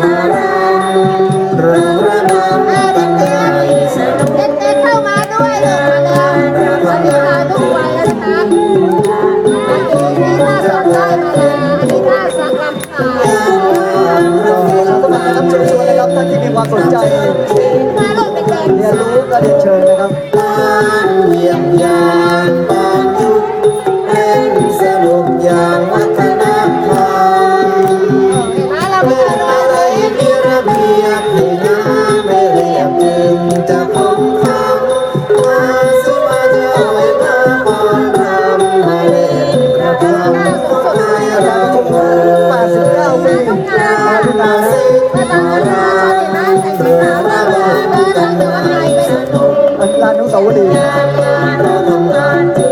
คะอันนี้ที่น่าสนใจมาเลยอันนี้น่าสักลำตาเราต้องมาครับเชิญชวนนะครับท่านที่มีความสนใจเรียนรู้ก็เรียนเชิญนะครับการเยี่ยมยา จึงจะคงคำมาสิมาจอไว้มาปอนรำมาเล่นประคำให้เราเมื่อ89ปีทุกงาปีลามาสิมาราเมืองมาเมืองกันด้วยสนุกลานุสาวรีย์ยาม